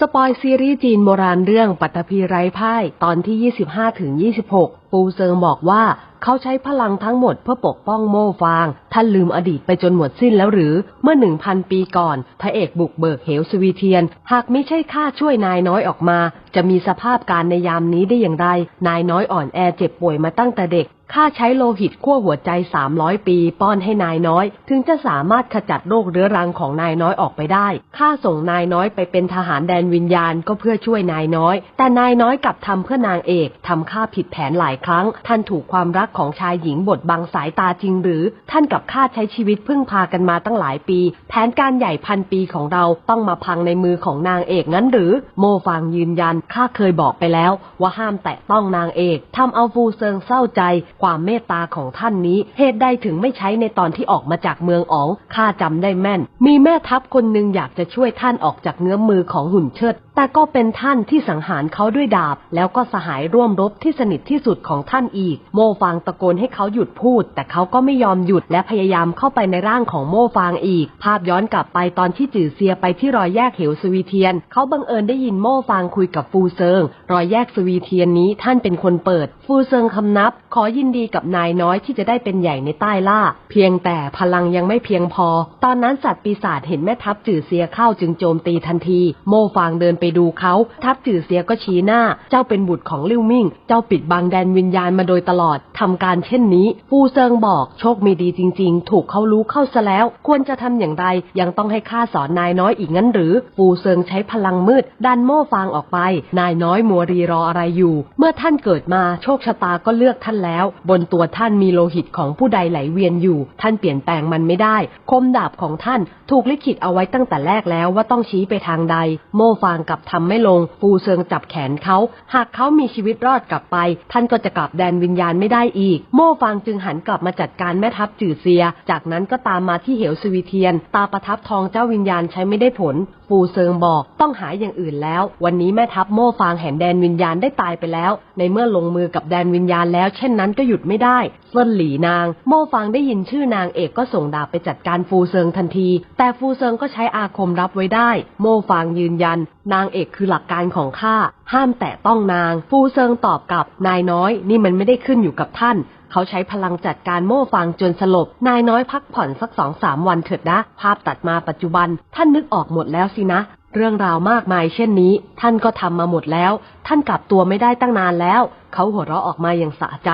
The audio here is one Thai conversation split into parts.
สปอยซีรีส์จีนโบราณเรื่องปัตภีไร้พ่ายตอนที่ 25 ถึง 26 ปูเซิงบอกว่า เขาใช้พลังทั้งหมดเพื่อปกป้องโม่ฟาง ท่านลืมอดีตไปจนหมดสิ้นแล้วหรือ เมื่อ 1,000 ปีก่อนพระเอกบุกเบิกเหวสวีเทียน หากไม่ใช่ข้าช่วยนายน้อยออกมา จะมีสภาพการในยามนี้ได้อย่างไร นายน้อยอ่อนแอเจ็บป่วยมาตั้งแต่เด็ก ข้าใช้โลหิตขั้วหัวใจ300ปี ป้อนให้นายน้อย ถึงจะสามารถขจัดโรคเรื้อรังของนายน้อยออกไปได้ ข้าส่งนายน้อยไปเป็นทหารแดนวิญญาณก็เพื่อช่วยนายน้อย แต่นายน้อยกลับทำเพื่อนางเอกทำข้าผิดแผนหลายครั้ง ท่านถูกความรักของชายหญิงบดบังสายตาจริงหรือ ท่านกับข้าใช้ชีวิตพึ่งพากันมาตั้งหลายปี แผนการใหญ่พันปีของเราต้องมาพังในมือของนางเอกงั้นหรือ โมฟางยืนยันข้าเคยบอกไปแล้ว ว่าห้ามแตะต้องนางเอกทำเอาฟูเซิงเศร้าใจความเมตตาของท่านนี้ เหตุใดถึงไม่ใช้ในตอนที่ออกมาจากเมืองอ๋องข้าจำได้แม่น มีแม่ทัพคนหนึ่งอยากจะช่วยท่านออกจากเงื้อมมือของหุ่นเชิด แต่ก็เป็นท่านที่สังหารเขาด้วยดาบ แล้วก็สหายร่วมรบที่สนิทที่สุดของท่านอีก โมฟางตะโกนให้เขาหยุดพูด แต่เขาก็ไม่ยอมหยุดและพยายามเข้าไปในร่างของโมฟางอีก ภาพย้อนกลับไปตอนที่จือเซียไปที่รอยแยกเหวสวีเทียน เขาบังเอิญได้ยินโมฟางคุยกับฟูเซิง รอยแยกสวีเทียนนี้ท่านเป็นคนเปิด ฟูเซิงคำนับ ขอยินดีกับนายน้อยที่จะได้เป็นใหญ่ในใต้ล่า เพียงแต่พลังยังไม่เพียงพอ ตอนนั้นสัตว์ปีศาจเห็นแม่ทัพจือเซียเข้าจึงโจมตีทันที โมฟางเดินไปดูเขาทัพจือเสียก็ชี้หน้า เจ้าเป็นบุตรของลิ่วมิ่ง เจ้าปิดบังแดนวิญญาณมาโดยตลอดทำการเช่นนี้ฟูเซิงบอกโชคไม่ดีจริง ๆ ถูกเขารู้เข้าซะแล้ว ควรจะทำอย่างไร ยังต้องให้ข้าสอนนายน้อยอีกงั้นหรือ ฟูเซิงใช้พลังมืด ดันโม่ฟางออกไป นายน้อยมัวรีรออะไรอยู่ เมื่อท่านเกิดมาโชคชะตาก็เลือกท่านแล้ว บนตัวท่านมีโลหิตของผู้ใดไหลเวียนอยู่ ท่านเปลี่ยนแปลงมันไม่ได้ คมดาบของท่านถูกลิขิตเอาไว้ตั้งแต่แรกแล้วว่าต้องชี้ไปทางใด โม่ฟางกัลับทำไม่ลงฟูเซิงจับแขนเขา หากเขามีชีวิตรอดกลับไป ท่านก็จะกลับแดนวิญญาณไม่ได้อีก โม่ฟางจึงหันกลับมาจัดการแม่ทัพจือเซีย จากนั้นก็ตามมาที่เหวสวีเทียน ตาประทับทองเจ้าวิญญาณใช้ไม่ได้ผล ฟูเซิงบอกต้องหาอย่างอื่นแล้ว วันนี้แม่ทัพโม่ฟางแห่งแดนวิญญาณได้ตายไปแล้ว ในเมื่อลงมือกับแดนวิญญาณแล้ว เช่นนั้นก็หยุดไม่ได้เซินหลีนาง โม่ฟางได้ยินชื่อนางเอกก็ส่งดาบไปจัดการฟูเซิงทันที แต่ฟูเซิงก็ใช้อาคมรับไว้ได้ โม่ฟางยืนยัน นางเอกคือหลักการของข้าห้ามแตะต้องนาง ฟูเซิงตอบกลับนายน้อย นี่มันไม่ได้ขึ้นอยู่กับท่าน เขาใช้พลังจัดการโม่ฟางจนสลบ นายน้อยพักผ่อนสักสองสามวันเถิดนะ ภาพตัดมาปัจจุบัน ท่านนึกออกหมดแล้วสินะ เรื่องราวมากมายเช่นนี้ ท่านก็ทำมาหมดแล้ว ท่านกลับตัวไม่ได้ตั้งนานแล้ว เขาหัวเราะออกมาอย่างสะใจ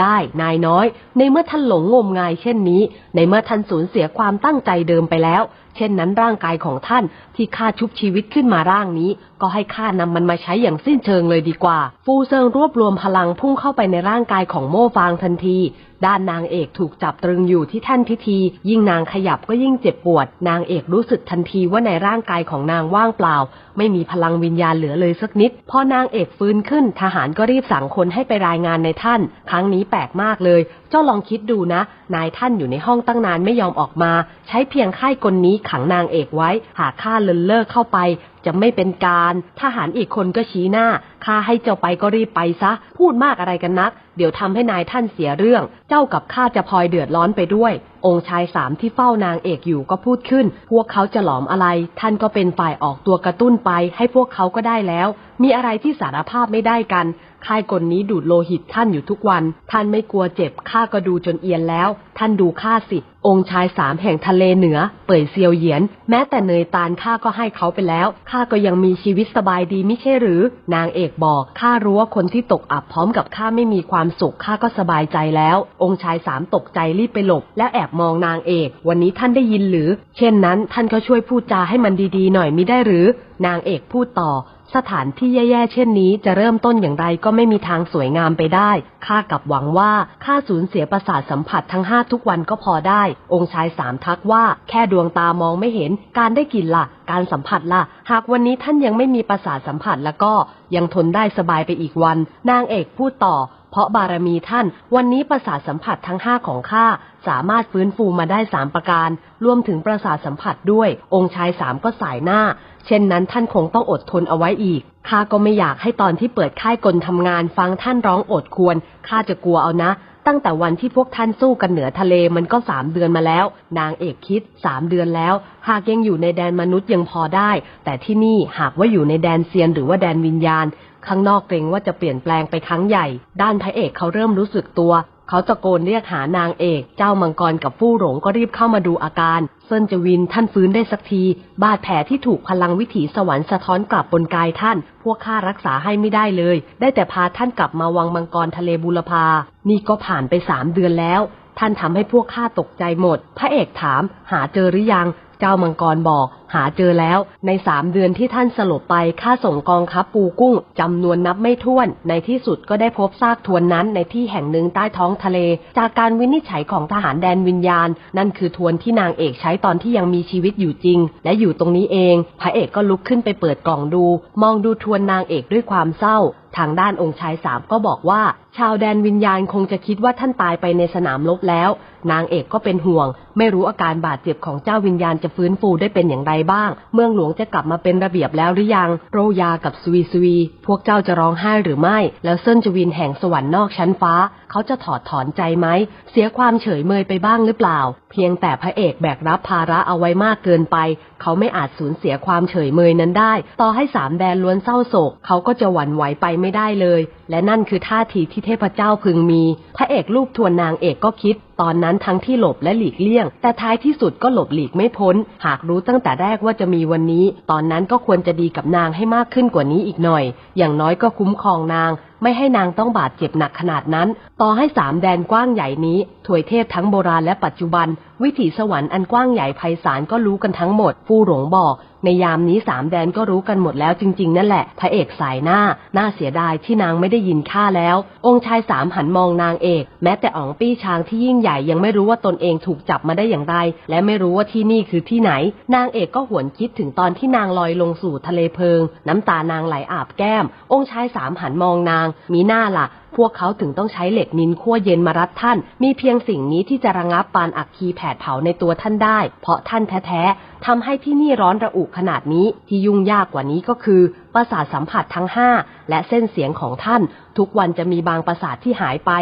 ได้นายน้อย ในเมื่อท่านหลงงมงายเช่นนี้ ในเมื่อท่านสูญเสียความตั้งใจเดิมไปแล้ว เช่นนั้นร่างกายของท่าน ที่ข้าชุบชีวิตขึ้นมาร่างนี้ ก็ให้ข้านำมันมาใช้อย่างสิ้นเชิงเลยดีกว่า ฟูเซิงรวบรวมพลังพุ่งเข้าไปในร่างกายของโม่ฟางทันที ด้านนางเอกถูกจับตรึงอยู่ที่แท่นพิธี ยิ่งนางขยับก็ยิ่งเจ็บปวด นางเอกรู้สึกทันทีว่าในร่างกายของนางว่างเปล่า ไม่มีพลังวิญญาณเหลือเลยสักนิด พอนางเอกฟื้นขึ้น ทหารก็รีบสั่งคนให้ไปรายงานในท่าน ครั้งนี้แปลกมากเลย เจ้าลองคิดดูนะ นายท่านอยู่ในห้องตั้งนานไม่ยอมออกมา ใช้เพียงค่ายกลนี้ขังนางเอกไว้ หากข้าเลินเลิกเข้าไป จะไม่เป็นการทหารอีกคนก็ชี้หน้าข้าให้เจ้าไปก็รีบไปซะ พูดมากอะไรกันนัก เดี๋ยวทำให้นายท่านเสียเรื่อง เจ้ากับข้าจะพลอยเดือดร้อนไปด้วย องค์ชายสามที่เฝ้านางเอกอยู่ก็พูดขึ้น พวกเขาจะหลอมอะไร ท่านก็เป็นฝ่ายออกตัวกระตุ้นไป ให้พวกเขาก็ได้แล้ว มีอะไรที่สารภาพไม่ได้กัน ค่ายกลนี้ดูดโลหิตท่านอยู่ทุกวัน ท่านไม่กลัวเจ็บข้าก็ดูจนเอียนแล้ว ท่านดูข้าสิ องค์ชายสามแห่งทะเลเหนือ เป่ยเซียวเหยียน แม้แต่เนยตาลข้าก็ให้เขาไปแล้วข้าก็ยังมีชีวิตสบายดีไม่ใช่หรือ นางเอกบอกข้ารู้ว่าคนที่ตกอับพร้อมกับข้าไม่มีความสุขข้าก็สบายใจแล้ว องค์ชายสามตกใจรีบไปหลบ แล้วแอบมองนางเอก วันนี้ท่านได้ยินหรือ เช่นนั้น ท่านก็ช่วยพูดจาให้มันดีๆ หน่อยมิได้หรือ นางเอกพูดต่อ สถานที่แย่ๆเช่นนี้จะเริ่มต้นอย่างไรก็ไม่มีทางสวยงามไปได้ ข้ากับหวังว่าข้าสูญเสียประสาทสัมผัสทั้งห้าทุกวันก็พอได้ องค์ชายสามทักว่า แค่ดวงตามองไม่เห็น การได้กลิ่นล่ะ การสัมผัสล่ะ หากวันนี้ท่านยังไม่มีประสาทสัมผัสแล้วก็ยังทนได้สบายไปอีกวัน นางเอกพูดต่อ เพราะบารมีท่าน วันนี้ประสาทสัมผัสทั้งห้าของข้าสามารถฟื้นฟูมาได้สามประการ รวมถึงประสาทสัมผัสด้วย องค์ชายสามก็สายหน้า เช่นนั้นท่านคงต้องอดทนเอาไว้อีก ข้าก็ไม่อยากให้ตอนที่เปิดค่ายกลทำงานฟังท่านร้องโอดควร ข้าจะกลัวเอานะ ตั้งแต่วันที่พวกท่านสู้กันเหนือทะเลมันก็สามเดือนมาแล้ว นางเอกคิดสามเดือนแล้ว หากยังอยู่ในแดนมนุษย์ยังพอได้ แต่ที่นี่หากว่าอยู่ในแดนเซียนหรือว่าแดนวิญญาณ ข้างนอกเกรงว่าจะเปลี่ยนแปลงไปครั้งใหญ่ ด้านพระเอกเขาเริ่มรู้สึกตัว เขาตะโกนเรียกหานางเอก เจ้ามังกรกับฟู่หลงก็รีบเข้ามาดูอาการ เซินจวินท่านฟื้นได้สักที บาดแผลที่ถูกพลังวิถีสวรรค์สะท้อนกลับบนกายท่าน พวกข้ารักษาให้ไม่ได้เลย ได้แต่พาท่านกลับมาวังมังกรทะเลบุรพา นี่ก็ผ่านไปสามเดือนแล้ว ท่านทำให้พวกข้าตกใจหมด พระเอกถาม หาเจอหรือยัง เจ้ามังกรบอก หาเจอแล้วในสามเดือนที่ท่านสลบไปข้าส่งกองทัพปูกุ้งจำนวนนับไม่ถ้วน ในที่สุดก็ได้พบซากทวนนั้นในที่แห่งหนึ่งใต้ท้องทะเล จากการวินิจฉัยของทหารแดนวิญญาณ นั่นคือทวนที่นางเอกใช้ตอนที่ยังมีชีวิตอยู่จริง และอยู่ตรงนี้เอง พระเอกก็ลุกขึ้นไปเปิดกล่องดู มองดูทวนนางเอกด้วยความเศร้าทางด้านองค์ชายสามก็บอกว่า ชาวแดนวิญญาณคงจะคิดว่าท่านตายไปในสนามรบแล้ว นางเอกก็เป็นห่วง ไม่รู้อาการบาดเจ็บของเจ้าวิญญาณจะฟื้นฟูได้เป็นอย่างไรบ้าง เมืองหลวงจะกลับมาเป็นระเบียบแล้วหรือยัง โรยากับสวีสวี พวกเจ้าจะร้องไห้หรือไม่ แล้วเซินจวินแห่งสวรรค์นอกชั้นฟ้า เขาจะถอดถอนใจไหม เสียความเฉยเมยไปบ้างหรือเปล่าเพียงแต่พระเอกแบกรับภาระเอาไว้มากเกินไป เขาไม่อาจสูญเสียความเฉยเมยนั้นได้ ต่อให้สามแดนล้วนเศร้าโศก เขาก็จะหวั่นไหวไปไม่ได้เลย และนั่นคือท่าทีที่เทพเจ้าพึงมี พระเอกรูปทวนนางเอกก็คิด ตอนนั้นทั้งที่หลบและหลีกเลี่ยง แต่ท้ายที่สุดก็หลบหลีกไม่พ้น หากรู้ตั้งแต่แรกว่าจะมีวันนี้ ตอนนั้นก็ควรจะดีกับนางให้มากขึ้นกว่านี้อีกหน่อย อย่างน้อยก็คุ้มครองนาง ไม่ให้นางต้องบาดเจ็บหนักขนาดนั้น ต่อให้สามแดนกว้างใหญ่นี้ถวยเทพทั้งโบราณและปัจจุบัน วิถีสวรรค์อันกว้างใหญ่ไพศาลก็รู้กันทั้งหมด ฟูหลงบอกในยามนี้สามแดนก็รู้กันหมดแล้วจริง ๆ นั่นแหละ พระเอกสายหน้า น่าเสียดายที่นางไม่ได้ยินข้าแล้ว องค์ชายสามหันมองนางเอก แม้แต่อ๋องปี้ช้างที่ยิ่งใหญ่ยังไม่รู้ว่าตนเองถูกจับมาได้อย่างไร และไม่รู้ว่าที่นี่คือที่ไหน นางเอกก็หวนคิดถึงตอนที่นางลอยลงสู่ทะเลเพลิง น้ำตานางไหลอาบแก้ม องค์ชายสามหันมองนาง มีหน้าล่ะพวกเขาถึงต้องใช้เหล็กนินขั้วเย็นมารัดท่าน มีเพียงสิ่งนี้ที่จะระงับปานอักคีแผดเผาในตัวท่านได้ เพราะท่านแท้ๆทำให้ที่นี่ร้อนระอุขนาดนี้ที่ยุ่งยากกว่านี้ก็คือ ประสาทสัมผัสทั้งห้าและเส้นเสียงของท่าน ทุกวันจะมีบางประสาทที่หายไป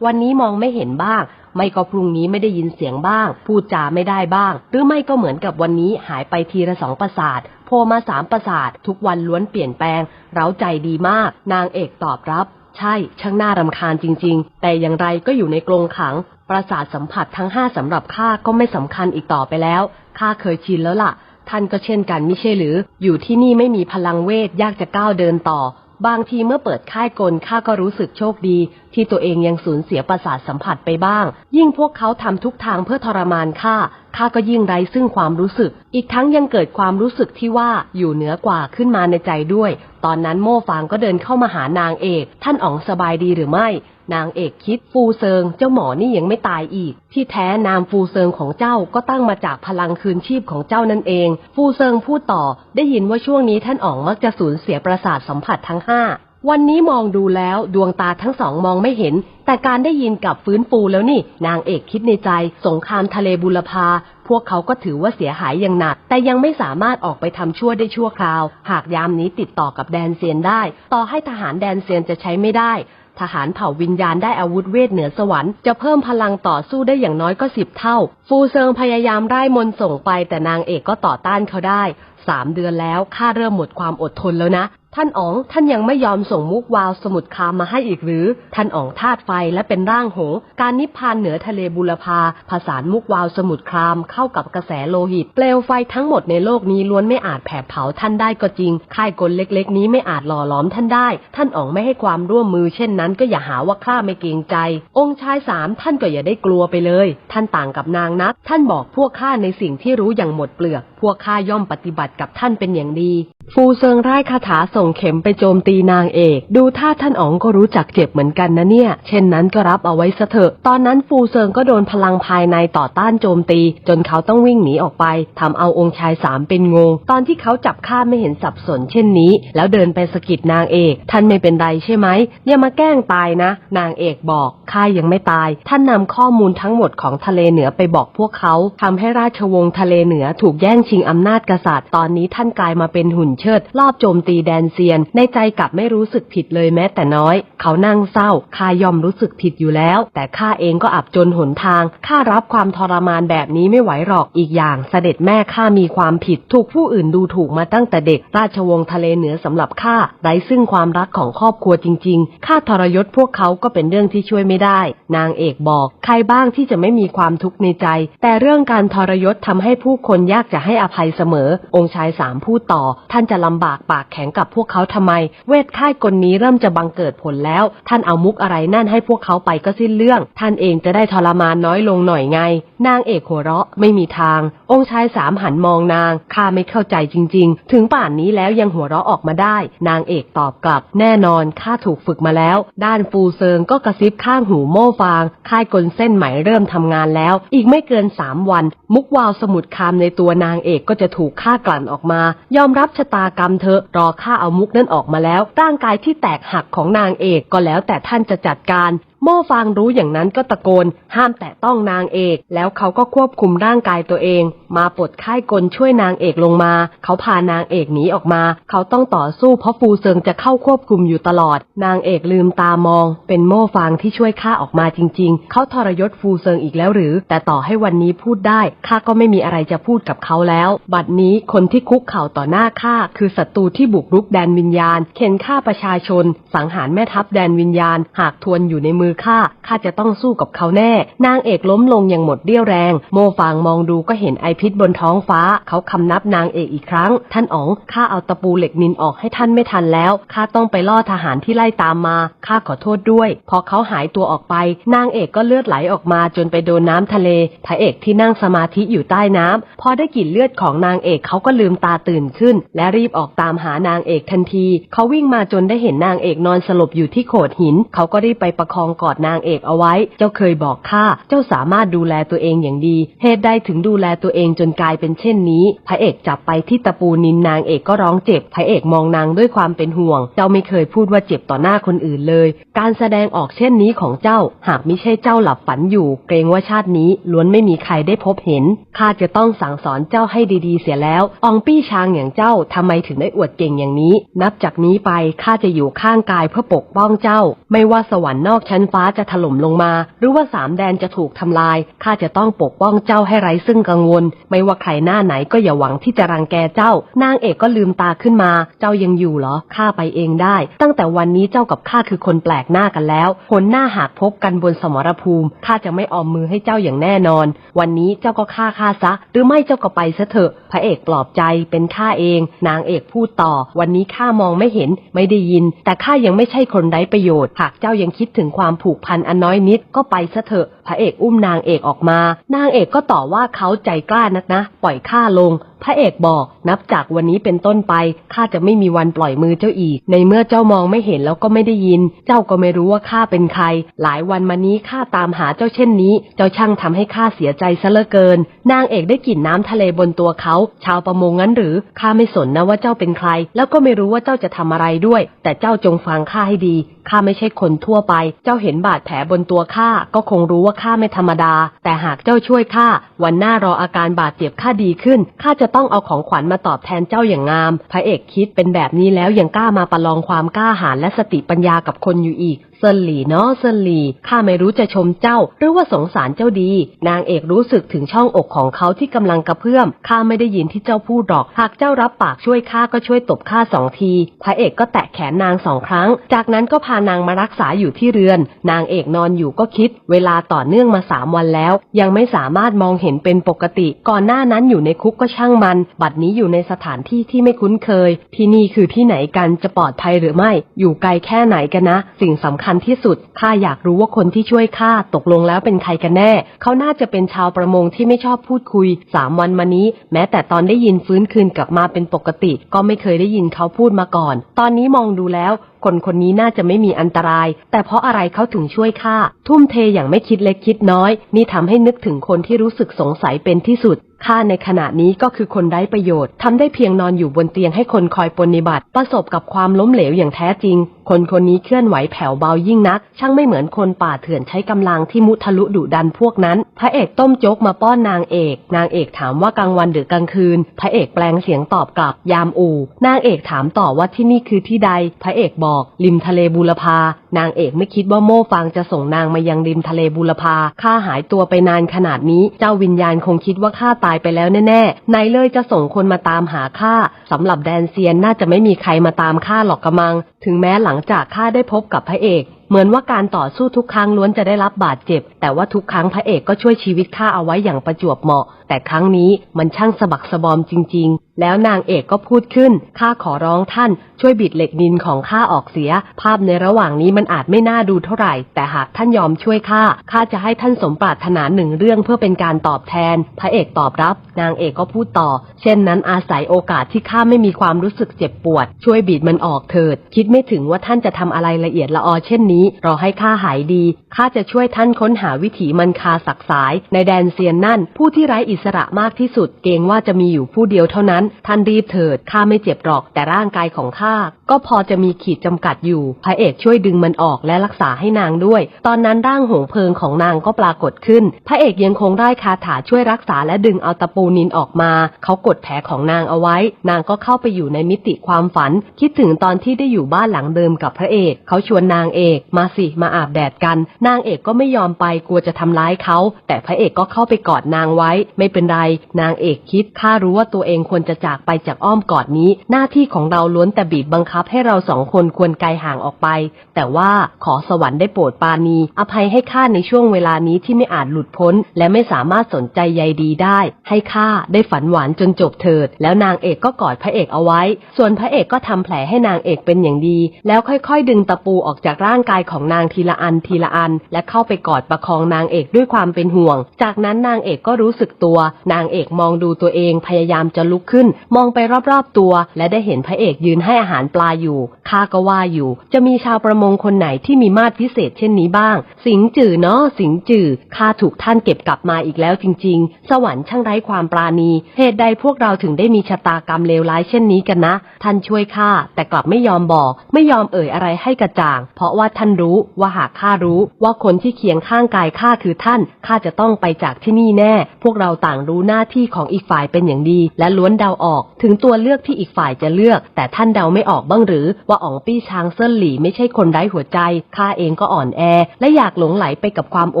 วันนี้มองไม่เห็นบ้าง ไม่ก็พรุ่งนี้ไม่ได้ยินเสียงบ้าง พูดจาไม่ได้บ้าง หรือไม่ก็เหมือนกับวันนี้หายไปทีละสองประสาทโผล่มาสามประสาท ทุกวันล้วนเปลี่ยนแปลง เร้าใจดีมาก นางเอกตอบรับ ใช่ช่างน่ารำคาญจริง ๆ แต่อย่างไรก็อยู่ในกรงขัง ประสาทสัมผัสทั้งห้าสำหรับข้าก็ไม่สำคัญอีกต่อไปแล้วข้าเคยชินแล้วล่ะ ท่านก็เช่นกันไม่ใช่หรือ อยู่ที่นี่ไม่มีพลังเวทยากจะก้าวเดินต่อบางทีเมื่อเปิดค่ายกลข้าก็รู้สึกโชคดี ที่ตัวเองยังสูญเสียประสาทสัมผัสไปบ้าง ยิ่งพวกเขาทำทุกทางเพื่อทรมานข้าข้าก็ยิ่งไร้ซึ่งความรู้สึก อีกทั้งยังเกิดความรู้สึกที่ว่าอยู่เหนือกว่าขึ้นมาในใจด้วย ตอนนั้นโม่ฟางก็เดินเข้ามาหานางเอก ท่านอ๋องสบายดีหรือไม่ นางเอกคิดฟูเซิง เจ้าหมอนี่ยังไม่ตายอีก ที่แท้นามฟูเซิงของเจ้าก็ตั้งมาจากพลังคืนชีพของเจ้านั่นเอง ฟูเซิงพูดต่อ ได้ยินว่าช่วงนี้ท่านอ๋องมักจะสูญเสียประสาทสัมผัสทั้งห้า วันนี้มองดูแล้วดวงตาทั้งสองมองไม่เห็น แต่การได้ยินกับฟื้นฟูแล้วนี่ นางเอกคิดในใจ สงครามทะเลบุรพา พวกเขาก็ถือว่าเสียหายอย่างหนัก แต่ยังไม่สามารถออกไปทำชั่วได้ชั่วคราว หากยามนี้ติดต่อกับแดนเซียนได้ ต่อให้ทหารแดนเซียนจะใช้ไม่ได้ ทหารเผ่าวิญญาณได้อาวุธเวทเหนือสวรรค์จะเพิ่มพลังต่อสู้ได้อย่างน้อยก็สิบเท่า ฟูเซิงพยายามไล่มนส่งไป แต่นางเอกก็ต่อต้านเขาได้สามเดือนแล้วข้าเริ่มหมดความอดทนแล้วนะ ท่านอ๋องท่านยังไม่ยอมส่งมุกวาวสมุดคามมาให้อีกหรือ ท่านอ๋องธาตุไฟและเป็นร่างหงการนิพพานเหนือทะเลบุรพาผสานมุกวาวสมุดครามเข้ากับกระแสโลหิต เปลวไฟทั้งหมดในโลกนี้ล้วนไม่อาจแผดเผาท่านได้ก็จริง ค่ายกลเล็กๆ นี้ไม่อาจหล่อหลอมท่านได้ ท่านอ๋องไม่ให้ความร่วมมือเช่นนั้นก็อย่าหาว่าข้าไม่เกรงใจ องค์ชายสามท่านก็อย่าได้กลัวไปเลย ท่านต่างกับนางนักท่านบอกพวกข้าในสิ่งที่รู้อย่างหมดเปลือก พวกข้าย่อมปฏิบัติกับท่านเป็นอย่างดี ฟูเซิงไร้คาถาส่งเข็มไปโจมตีนางเอก ดูท่าท่านอ๋องก็รู้จักเจ็บเหมือนกันนะเนี่ย เช่นนั้นก็รับเอาไว้ซะเถอะ ตอนนั้นฟูเซิงก็โดนพลังภายในต่อต้านโจมตี จนเขาต้องวิ่งหนีออกไปทำเอาองค์ชายสามเป็นงง ตอนที่เขาจับข้าไม่เห็นสับสนเช่นนี้ แล้วเดินไปสะกิดนางเอก ท่านไม่เป็นไรใช่ไหมอย่ามาแกล้งตายนะ นางเอกบอกข้ายังไม่ตาย ท่านนำข้อมูลทั้งหมดของทะเลเหนือไปบอกพวกเขาทำให้ราชวงศ์ทะเลเหนือถูกแย่งชิงอำนาจกษัตริย์ ตอนนี้ท่านกลายมาเป็นหุ่นเชิดลอบโจมตีแดนเซียน ในใจกลับไม่รู้สึกผิดเลยแม้แต่น้อย เขานั่งเศร้าข้ายอมรู้สึกผิดอยู่แล้ว แต่ข้าเองก็อับจนหนทางข้ารับความทรมานแบบนี้ไม่ไหวหรอกอีกอย่าง เสด็จแม่ข้ามีความผิด ถูกผู้อื่นดูถูกมาตั้งแต่เด็ก ราชวงศ์ทะเลเหนือสำหรับข้าไร้ซึ่งความรักของครอบครัวจริงๆข้าทรยศพวกเขาก็เป็นเรื่องที่ช่วยไม่ได้ นางเอกบอก ใครบ้างที่จะไม่มีความทุกข์ในใจ แต่เรื่องการทรยศทำให้ผู้คนยากจะให้อภัยเสมอ องค์ชายสามพูดต่อ ท่านจะลำบากปากแข็งกับพวกเขาทำไม เวทค่ายกลนี้เริ่มจะบังเกิดผลแล้ว ท่านเอามุกอะไรนั่นให้พวกเขาไปก็สิ้นเรื่อง ท่านเองจะได้ทรมานน้อยลงหน่อยไง นางเอกหัวเราะไม่มีทาง องค์ชายสามหันมองนางข้าไม่เข้าใจจริง ๆ ถึงป่านนี้แล้วยังหัวเราะออกมาได้ นางเอกตอบกลับ แน่นอนข้าถูกฝึกมาแล้ว ด้านฟูเซิงก็กระซิบข้างหูโม่ฟาง ค่ายกลเส้นไหมเริ่มทำงานแล้ว อีกไม่เกินสามวัน มุกวาวสมุดคามในตัวนางเอกก็จะถูกฆ่ากลั่นออกมา ยอมรับชะตากรรมเธอรอฆ่าเอามุกนั่นออกมาแล้ว ร่างกายที่แตกหักของนางเอกก็แล้วแต่ท่านจะจัดการ โม่ฟางรู้อย่างนั้นก็ตะโกน ห้ามแตะต้องนางเอก แล้วเขาก็ควบคุมร่างกายตัวเอง มาปลดค่ายกลช่วยนางเอกลงมา เขาพานางเอกหนีออกมา เขาต้องต่อสู้เพราะฟูเซิงจะเข้าควบคุมอยู่ตลอด นางเอกลืมตามอง เป็นโม่ฟางที่ช่วยข้าออกมาจริง ๆ เขาทรยศฟูเซิงอีกแล้วหรือ แต่ต่อให้วันนี้พูดได้ข้าก็ไม่มีอะไรจะพูดกับเขาแล้ว บัดนี้คนที่คุกเข่าต่อหน้าข้าคือศัตรูที่บุกรุกแดนวิญญาณ เข็นฆ่าประชาชน สังหารแม่ทัพแดนวิญญาณ หากทวนอยู่ในมือข้าข้าจะต้องสู้กับเขาแน่ นางเอกล้มลงอย่างหมดเรี่ยวแรง โมฟางมองดูก็เห็นไอพิษบนท้องฟ้า เขาคำนับนางเอกอีกครั้ง ท่านอ๋องข้าเอาตะปูเหล็กนินออกให้ท่านไม่ทันแล้วข้าต้องไปล่อทหารที่ไล่ตามมาข้าขอโทษด้วย พอเขาหายตัวออกไป นางเอกก็เลือดไหลออกมาจนไปโดนน้ำทะเลพระเอกที่นั่งสมาธิอยู่ใต้น้ำพอได้กลิ่นเลือดของนางเอกเขาก็ลืมตาตื่นขึ้น และรีบออกตามหานางเอกทันที เขาวิ่งมาจนได้เห็นนางเอกนอนสลบอยู่ที่โขดหิน เขาก็รีบไปประคองกอดนางเอกเอาไว้ เจ้าเคยบอกข้า เจ้าสามารถดูแลตัวเองอย่างดี เหตุใดถึงดูแลตัวเองจนกลายเป็นเช่นนี้ พระเอกจับไปที่ตะปูนินนางเอกก็ร้องเจ็บ พระเอกมองนางด้วยความเป็นห่วง เจ้าไม่เคยพูดว่าเจ็บต่อหน้าคนอื่นเลย การแสดงออกเช่นนี้ของเจ้า หากไม่ใช่เจ้าหลับฝันอยู่ เกรงว่าชาตินี้ล้วนไม่มีใครได้พบเห็น ข้าจะต้องสั่งสอนเจ้าให้ดีๆ เสียแล้ว อองปี้ช้างอย่างเจ้าทำไมถึงได้อวดเก่งอย่างนี้ นับจากนี้ไปข้าจะอยู่ข้างกายเพื่อปกป้องเจ้า ไม่ว่าสวรรค์นอกชั้นฟ้าจะถล่มลงมา หรือว่าสามแดนจะถูกทำลาย ข้าจะต้องปกป้องเจ้าให้ไร้ซึ่งกังวล ไม่ว่าใครหน้าไหนก็อย่าหวังที่จะรังแกเจ้า นางเอกก็ลืมตาขึ้นมา เจ้ายังอยู่เหรอ ข้าไปเองได้ ตั้งแต่วันนี้เจ้ากับข้าคือคนแปลกหน้ากันแล้วหนหน้าหากพบกันบนสมรภูมิ ข้าจะไม่ออมมือให้เจ้าอย่างแน่นอน วันนี้เจ้าก็ฆ่าข้าซะ หรือไม่เจ้าก็ไปซะเถอะ พระเอกปลอบใจเป็นข้าเอง นางเอกพูดต่อ วันนี้ข้ามองไม่เห็น ไม่ได้ยิน แต่ข้ายังไม่ใช่คนไร้ประโยชน์ หากเจ้ายังคิดถึงความผูกพันอันน้อยนิดก็ไปซะเถอะ พระเอกอุ้มนางเอกออกมา นางเอกก็ต่อว่าเขาใจกล้านักนะ ปล่อยข้าลง พระเอกบอกนับจากวันนี้เป็นต้นไปข้าจะไม่มีวันปล่อยมือเจ้าอีก ในเมื่อเจ้ามองไม่เห็นแล้วก็ไม่ได้ยิน เจ้าก็ไม่รู้ว่าข้าเป็นใคร หลายวันมานี้ข้าตามหาเจ้าเช่นนี้ เจ้าช่างทำให้ข้าเสียใจซะเหลือเกิน นางเอกได้กลิ่นน้ำทะเลบนตัวเขา ชาวประมงงั้นหรือข้าไม่สนนะว่าเจ้าเป็นใคร แล้วก็ไม่รู้ว่าเจ้าจะทำอะไรด้วย แต่เจ้าจงฟังข้าให้ดีข้าไม่ใช่คนทั่วไป เจ้าเห็นบาดแผลบนตัวข้าก็คงรู้ว่าข้าไม่ธรรมดา แต่หากเจ้าช่วยข้าวันหน้ารออาการบาดเจ็บข้าดีขึ้นข้าจะต้องเอาของขวัญมาตอบแทนเจ้าอย่างงาม พระเอกคิดเป็นแบบนี้แล้วยังกล้ามาประลองความกล้าหาญและสติปัญญากับคนอยู่อีก เซินหลี่เนาะเซินหลี่ข้าไม่รู้จะชมเจ้า หรือว่าสงสารเจ้าดี นางเอกรู้สึกถึงช่องอกของเขาที่กำลังกระเพื่อมข้าไม่ได้ยินที่เจ้าพูดหรอก หากเจ้ารับปากช่วยข้าก็ช่วยตบข้าสองที พระเอกก็แตะแขนนางสองครั้ง จากนั้นก็พานางมารักษาอยู่ที่เรือน นางเอกนอนอยู่ก็คิด เวลาต่อเนื่องมาสามวันแล้ว ยังไม่สามารถมองเห็นเป็นปกติ ก่อนหน้านั้นอยู่ในคุกก็ช่างมัน บัดนี้อยู่ในสถานที่ที่ไม่คุ้นเคย ที่นี่คือที่ไหนกันจะปลอดภัยหรือไม่ อยู่ไกลแค่ไหนกันนะ สิ่งสำคัญที่สุดข้าอยากรู้ว่าคนที่ช่วยข้าตกลงแล้วเป็นใครกันแน่ เขาน่าจะเป็นชาวประมงที่ไม่ชอบพูดคุยสามวันมานี้ แม้แต่ตอนได้ยินฟื้นคืนกลับมาเป็นปกติ ก็ไม่เคยได้ยินเขาพูดมาก่อน ตอนนี้มองดูแล้ว คนคนนี้น่าจะไม่มีอันตราย แต่เพราะอะไรเขาถึงช่วยข้าทุ่มเทอย่างไม่คิดเล็กคิดน้อย นี่ทำให้นึกถึงคนที่รู้สึกสงสัยเป็นที่สุดข้าในขณะนี้ก็คือคนไร้ประโยชน์ทำได้เพียงนอนอยู่บนเตียงให้คนคอยปนนิบัติ ประสบกับความล้มเหลวอย่างแท้จริง คนคนนี้เคลื่อนไหวแผ่วเบายิ่งนัก ช่างไม่เหมือนคนป่าเถื่อนใช้กำลังที่มุทะลุดุดันพวกนั้น พระเอกต้มโจ๊กมาป้อนนางเอก นางเอกถามว่ากลางวันหรือกลางคืน พระเอกแปลงเสียงตอบกลับยามอู่นางเอกถามต่อว่าที่นี่คือที่ใด พระเอกบอกริมทะเลบูรพานางเอกไม่คิดว่าโม่ฟางจะส่งนางมายังริมทะเลบูรพาข้าหายตัวไปนานขนาดนี้ เจ้าวิญญาณคงคิดว่าข้าตายไปแล้วแน่ๆไหนเลยจะส่งคนมาตามหาข้าสำหรับแดนเซียนน่าจะไม่มีใครมาตามข้าหรอกกระมัง ถึงแม้หลังจากข้าได้พบกับพระเอก เหมือนว่าการต่อสู้ทุกครั้งล้วนจะได้รับบาดเจ็บ แต่ว่าทุกครั้งพระเอกก็ช่วยชีวิตข้าเอาไว้อย่างประจวบเหมาะ แต่ครั้งนี้มันช่างสะบักสะบอมจริง ๆ แล้วนางเอกก็พูดขึ้นข้าขอร้องท่าน ช่วยบิดเหล็กนินของข้าออกเสีย ภาพในระหว่างนี้มันอาจไม่น่าดูเท่าไหร่ แต่หากท่านยอมช่วยข้าข้าจะให้ท่านสมปรารถนาหนึ่งเรื่องเพื่อเป็นการตอบแทน พระเอกตอบรับ นางเอกก็พูดต่อ เช่นนั้นอาศัยโอกาสที่ข้าไม่มีความรู้สึกเจ็บปวด ช่วยบีดมันออกเถิด คิดไม่ถึงว่าท่านจะทำอะไรละเอียดละออเช่นนี้รอให้ข้าหายดีข้าจะช่วยท่านค้นหาวิถีมันคาสักสาย ในแดนเซียนนั่น ผู้ที่ไร้อิสระมากที่สุด เกรงว่าจะมีอยู่ผู้เดียวเท่านั้น ท่านรีบเถิดข้าไม่เจ็บหรอกแต่ร่างกายของข้า ก็พอจะมีขีดจำกัดอยู่ พระเอกช่วยดึงมันออกและรักษาให้นางด้วย ตอนนั้นร่างหงเพิงของนางก็ปรากฏขึ้น พระเอกยังคงได้คาถาช่วยรักษาและดึงเอาตะปูนินออกมา เขากดแผลของนางเอาไว้ นางก็เข้าไปอยู่ในมิติความฝัน คิดถึงตอนที่ได้อยู่บ้านหลังเดิมกับพระเอก เขาชวนนางเอก มาสิมาอาบแดดกัน นางเอกก็ไม่ยอมไปกลัวจะทำร้ายเขา แต่พระเอกก็เข้าไปกอดนางไว้ ไม่เป็นไร นางเอกคิดข้ารู้ว่าตัวเองควรจะจากไปจากอ้อมกอดนี้ หน้าที่ของเราล้วนแต่บีบบังคับให้เราสองคนควรไกลห่างออกไป แต่ว่าขอสวรรค์ได้โปรดปาณีอภัยให้ข้าในช่วงเวลานี้ที่ไม่อาจหลุดพ้น และไม่สามารถสนใจใยดีได้ ให้ข้าได้ฝันหวานจนจบเถิด แล้วนางเอกก็กอดพระเอกเอาไว้ ส่วนพระเอกก็ทำแผลให้นางเอกเป็นอย่างดี แล้วค่อยๆ ดึงตะปูออกจากร่างกายของนางทีละอันทีละอัน และเข้าไปกอดประคองนางเอกด้วยความเป็นห่วง จากนั้นนางเอกก็รู้สึกตัว นางเอกมองดูตัวเองพยายามจะลุกขึ้น มองไปรอบๆตัว และได้เห็นพระเอกยืนให้อาหารปลาอยู่ ข้าก็ว่าอยู่ จะมีชาวประมงคนไหนที่มีมาตรพิเศษเช่นนี้บ้าง สิงจื่อเนาะสิงจื่อ ข้าถูกท่านเก็บกลับมาอีกแล้วจริง ๆ สวรรค์ช่างไร้ความปราณี เหตุใดพวกเราถึงได้มีชะตากรรมเลวร้ายเช่นนี้กันนะ ท่านช่วยข้า แต่กลับไม่ยอมบอก ไม่ยอมเอ่ยอะไรให้กระจ่าง เพราะว่าท่านรู้ว่าหากข้ารู้ว่าคนที่เคียงข้างกายข้าคือท่าน ข้าจะต้องไปจากที่นี่แน่ พวกเราต่างรู้หน้าที่ของอีกฝ่ายเป็นอย่างดี และล้วนเดาออก ถึงตัวเลือกที่อีกฝ่ายจะเลือก แต่ท่านเดาไม่ออกบ้างหรือว่าอ๋องปี้ช้างเซินหลี่ไม่ใช่คนไร้หัวใจข้าเองก็อ่อนแอ และอยากหลงไหลไปกับความอ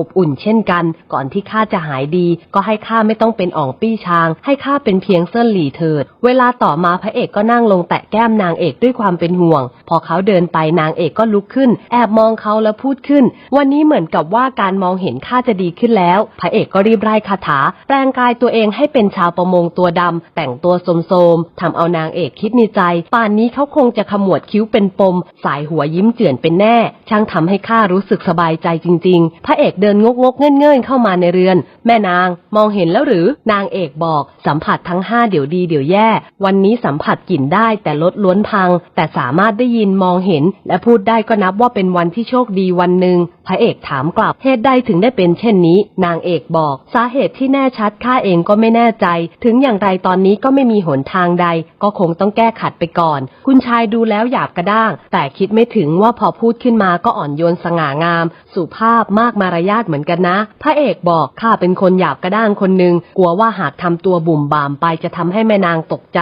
บอุ่นเช่นกัน ก่อนที่ข้าจะหายดี ก็ให้ข้าไม่ต้องเป็นอ่องปี้ช้าง ให้ข้าเป็นเพียงเซินหลี่เถิด เวลาต่อมาพระเอกก็นั่งลงแตะแก้มนางเอกด้วยความเป็นห่วง พอเขาเดินไปนางเอกก็ลุกขึ้น แอบมองเขาแล้วพูดขึ้น วันนี้เหมือนกับว่าการมองเห็นข้าจะดีขึ้นแล้ว พระเอกก็รีบไล่คาถา แปลงกายตัวเองให้เป็นชาวประมงตัวดำแต่งตัวโสมๆทำเอานางเอกคิดในใจ ป่านนี้เขาคงจะขมวดคิ้วเป็นปม สายหัวยิ้มเจือนเป็นแน่ ช่างทำให้ข้ารู้สึกสบายใจจริง ๆ พระเอกเดินงกงกเงื่อนเงื่อนเข้ามาในเรือน แม่นาง มองเห็นแล้วหรือนางเอกบอกสัมผัสทั้งห้าเดี๋ยวดีเดี๋ยวแย่ วันนี้สัมผัสกลิ่นได้แต่ลดล้วนพัง แต่สามารถได้ยินมองเห็น และพูดได้ก็นับว่าเป็นวันที่โชคดีวันหนึ่งพระเอกถามกลับเหตุใดถึงได้เป็นเช่นนี้ นางเอกบอก สาเหตุที่แน่ชัดข้าเองก็ไม่แน่ใจ ถึงอย่างไรตอนนี้ก็ไม่มีหนทางใด ก็คงต้องแก้ขัดไปก่อน คุณชายดูแล้วหยาบกระด้าง แต่คิดไม่ถึงว่าพอพูดขึ้นมาก็อ่อนโยนสง่างาม สุภาพมากมารยาทเหมือนกันนะ พระเอกบอกข้าเป็นคนหยาบกระด้างคนหนึ่งกลัวว่าหากทำตัวบุ่มบามไปจะทำให้แม่นางตกใจ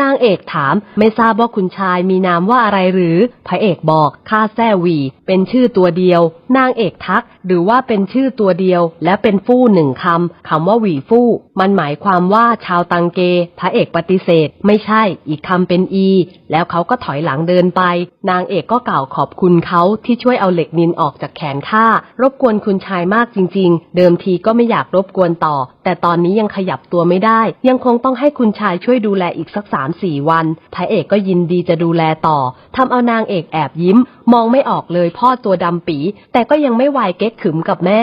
นางเอกถาม ไม่ทราบว่าคุณชายมีนามว่าอะไรหรือ พระเอกบอกข้าแซ่วี เป็นชื่อตัวเดียว นางเอกทัก หรือว่าเป็นชื่อตัวเดียว และเป็นฟู่หนึ่งคำคำว่าหวีฟู่ มันหมายความว่าชาวตังเก พระเอกปฏิเสธ ไม่ใช่ อีกคำเป็นอี แล้วเขาก็ถอยหลังเดินไป นางเอกก็กล่าวขอบคุณเขาที่ช่วยเอาเหล็กนินออกจากแขนข้ารบกวนคุณชายมากจริง ๆ เดิมทีก็ไม่อยากรบกวนต่อ แต่ตอนนี้ยังขยับตัวไม่ได้ ยังคงต้องให้คุณชายช่วยดูแลอีกสักสามสี่วันพระเอกก็ยินดีจะดูแลต่อทำเอานางเอกแอบยิ้ม มองไม่ออกเลยพ่อตัวดำปี แต่ก็ยังไม่วายเก๊กขึมกับแม่